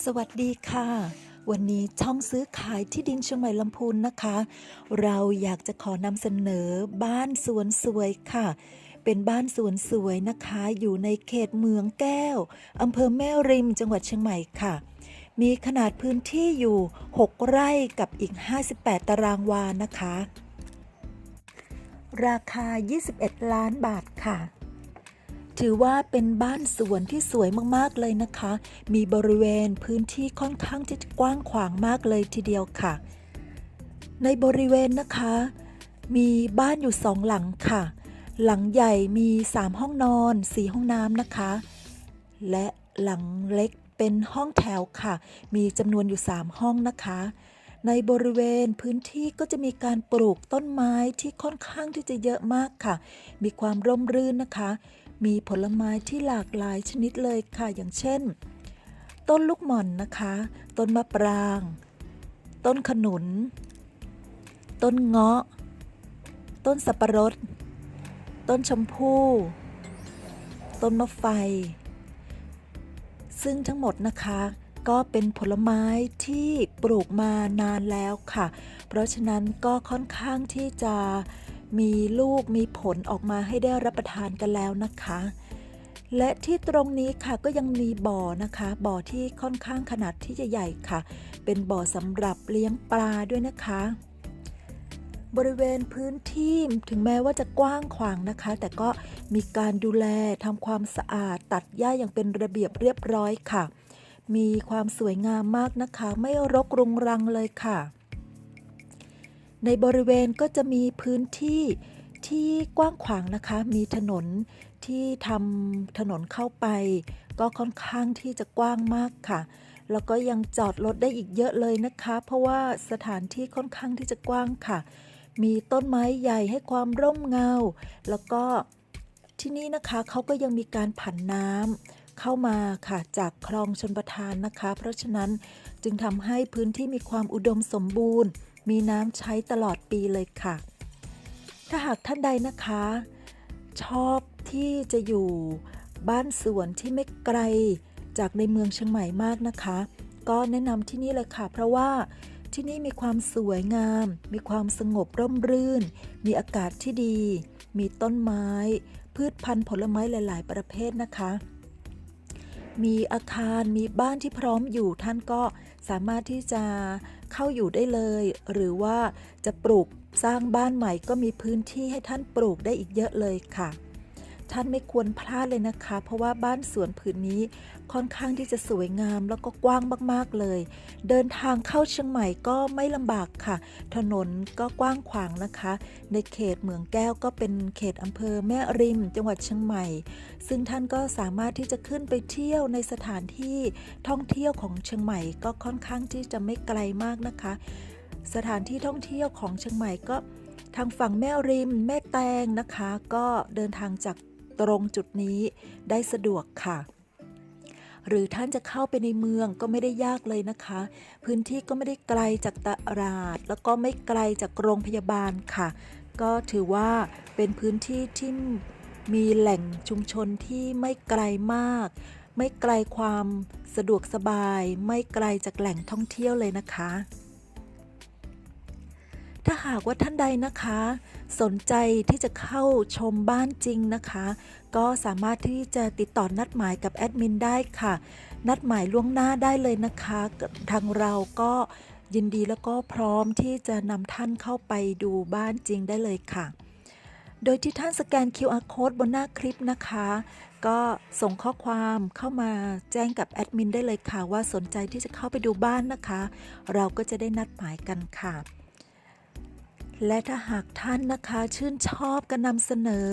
สวัสดีค่ะ วันนี้ช่องซื้อขายที่ดินเชียงใหม่ลำพูนนะคะ เราอยากจะขอนำเสนอบ้านสวนสวยค่ะ เป็นบ้านสวนสวยนะคะ อยู่ในเขตเมืองแก้วอำเภอแม่ริมจังหวัดเชียงใหม่ค่ะ มีขนาดพื้นที่อยู่ 6 ไร่กับอีก 58 ตารางวานะคะ ราคา 21 ล้านบาทค่ะ ถือว่าเป็นบ้านสวนที่สวยมากๆเลยนะคะ มีบริเวณพื้นที่ค่อนข้างที่จะกว้างขวางมากเลยทีเดียวค่ะ ในบริเวณนะคะ มีบ้านอยู่สองหลังค่ะ หลังใหญ่มี 3 ห้องนอน 4 ห้องน้ำนะคะ และหลังเล็กเป็นห้องแถวค่ะ มีจำนวนอยู่ 3 ห้องนะคะ ในบริเวณพื้นที่ก็จะมีการปลูกต้นไม้ที่ค่อนข้างที่จะเยอะมากค่ะ มีความร่มรื่นนะคะ มีผลไม้ที่หลากหลายชนิดเลยค่ะอย่างเช่น ต้นลูกหม่อนนะคะ ต้นมะปราง ต้นขนุน ต้นเงาะ ต้นสับปะรด ต้นชมพู่ ต้นมะไฟ ซึ่งทั้งหมดนะคะก็เป็นผลไม้ที่ปลูกมานานแล้วค่ะ เพราะฉะนั้นก็ค่อนข้างที่จะ มีลูกมีผลออกมาให้ได้รับประทานกันแล้วนะคะ และที่ตรงนี้ค่ะก็ยังมีบ่อนะคะ บ่อที่ค่อนข้างขนาดที่จะใหญ่ค่ะ เป็นบ่อสำหรับเลี้ยงปลาด้วยนะคะ บริเวณพื้นที่ถึงแม้ว่าจะกว้างขวางนะคะ แต่ก็มีการดูแลทำความสะอาดตัดหญ้าอย่างเป็นระเบียบเรียบร้อยค่ะ มีความสวยงามมากนะคะ ไม่รกรุงรังเลยค่ะ ในบริเวณก็จะมีพื้นที่ที่กว้างขวางนะคะ มีถนนที่ทำถนนเข้าไป ก็ค่อนข้างที่จะกว้างมากค่ะ แล้วก็ยังจอดรถได้อีกเยอะเลยนะคะ เพราะว่าสถานที่ค่อนข้างที่จะกว้างค่ะ มีต้นไม้ใหญ่ให้ความร่มเงา แล้วก็ที่นี่นะคะเขาก็ยังมีการผันน้ำเข้ามาค่ะจากคลองชนประทานนะคะ เพราะฉะนั้นจึงทำให้พื้นที่มีความอุดมสมบูรณ์ มีน้ำใช้ตลอดปีเลยค่ะ ถ้าหากท่านใดนะคะ ชอบที่จะอยู่บ้านสวนที่ไม่ไกลจากในเมืองเชียงใหม่มากนะคะ ก็แนะนำที่นี่เลยค่ะ เพราะว่าที่นี่มีความสวยงาม มีความสงบร่มรื่น มีอากาศที่ดี มีต้นไม้ พืชพันธุ์ผลไม้หลาย ๆ ประเภทนะคะ มีอาคาร มีบ้านที่พร้อมอยู่ท่านก็สามารถที่จะ เข้าอยู่ได้เลย หรือว่าจะปลูกสร้างบ้านใหม่ก็มีพื้นที่ให้ท่านปลูกได้อีกเยอะเลยค่ะ ท่านไม่ควรพลาดเลยนะคะ เพราะว่าบ้านสวนผืนนี้ค่อนข้างที่จะสวยงามแล้วก็กว้างมากๆเลย เดินทางเข้าเชียงใหม่ก็ไม่ลำบากค่ะ ถนนก็กว้างขวางนะคะ ในเขตเมืองแก้วก็เป็นเขตอำเภอแม่ริม จังหวัดเชียงใหม่ ซึ่งท่านก็สามารถที่จะขึ้นไปเที่ยวในสถานที่ท่องเที่ยวของเชียงใหม่ก็ค่อนข้างที่จะไม่ไกลมากนะคะ สถานที่ท่องเที่ยวของเชียงใหม่ก็ทางฝั่งแม่ริม แม่แตงนะคะ ก็เดินทางจาก ตรงจุดนี้ได้สะดวกค่ะ หรือท่านจะเข้าไปในเมืองก็ไม่ได้ยากเลยนะคะ พื้นที่ก็ไม่ได้ไกลจากตลาด แล้วก็ไม่ไกลจากโรงพยาบาลค่ะ ก็ถือว่าเป็นพื้นที่ที่มีแหล่งชุมชนที่ไม่ไกลมาก ไม่ไกลความสะดวกสบาย ไม่ไกลจากแหล่งท่องเที่ยวเลยนะคะ ถ้าหากว่าท่านใดนะคะ สนใจที่จะเข้าชมบ้านจริงนะคะ ก็สามารถที่จะติดต่อนัดหมายกับแอดมินได้ค่ะ นัดหมายล่วงหน้าได้เลยนะคะ ทางเราก็ยินดีแล้วก็พร้อมที่จะนำท่านเข้าไปดูบ้านจริงได้เลยค่ะ โดยที่ท่านสแกน QR code บนหน้าคลิปนะคะ ก็ส่งข้อความเข้ามาแจ้งกับแอดมินได้เลยค่ะ ว่าสนใจที่จะเข้าไปดูบ้านนะคะ เราก็จะได้นัดหมายกันค่ะ และถ้าหากท่านนะคะชื่นชอบการนำเสนอ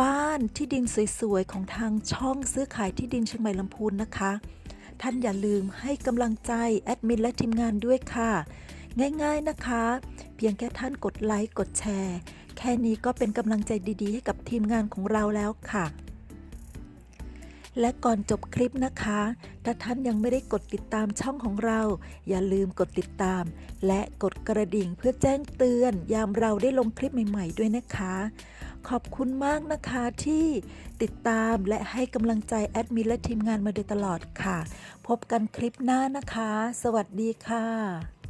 บ้านที่ดินสวยๆ ของทางช่องซื้อขายที่ดินเชียงใหม่ลำพูนนะคะ ท่านอย่าลืมให้กำลังใจแอดมินและทีมงานด้วยค่ะ ง่ายๆนะคะ เพียงแค่ท่านกดไลค์กดแชร์ แค่นี้ก็เป็นกำลังใจดีๆ ให้กับทีมงานของเราแล้วค่ะ และก่อนจบคลิปนะคะ ถ้าท่านยังไม่ได้กดติดตามช่องของเรา อย่าลืมกดติดตาม และกดกระดิ่งเพื่อแจ้งเตือน ยามเราได้ลงคลิปใหม่ ๆ ด้วยนะคะ ขอบคุณมากนะคะที่ติดตามและให้กำลังใจแอดมินและทีมงานมาโดยตลอดค่ะ พบกันคลิปหน้านะคะ สวัสดีค่ะ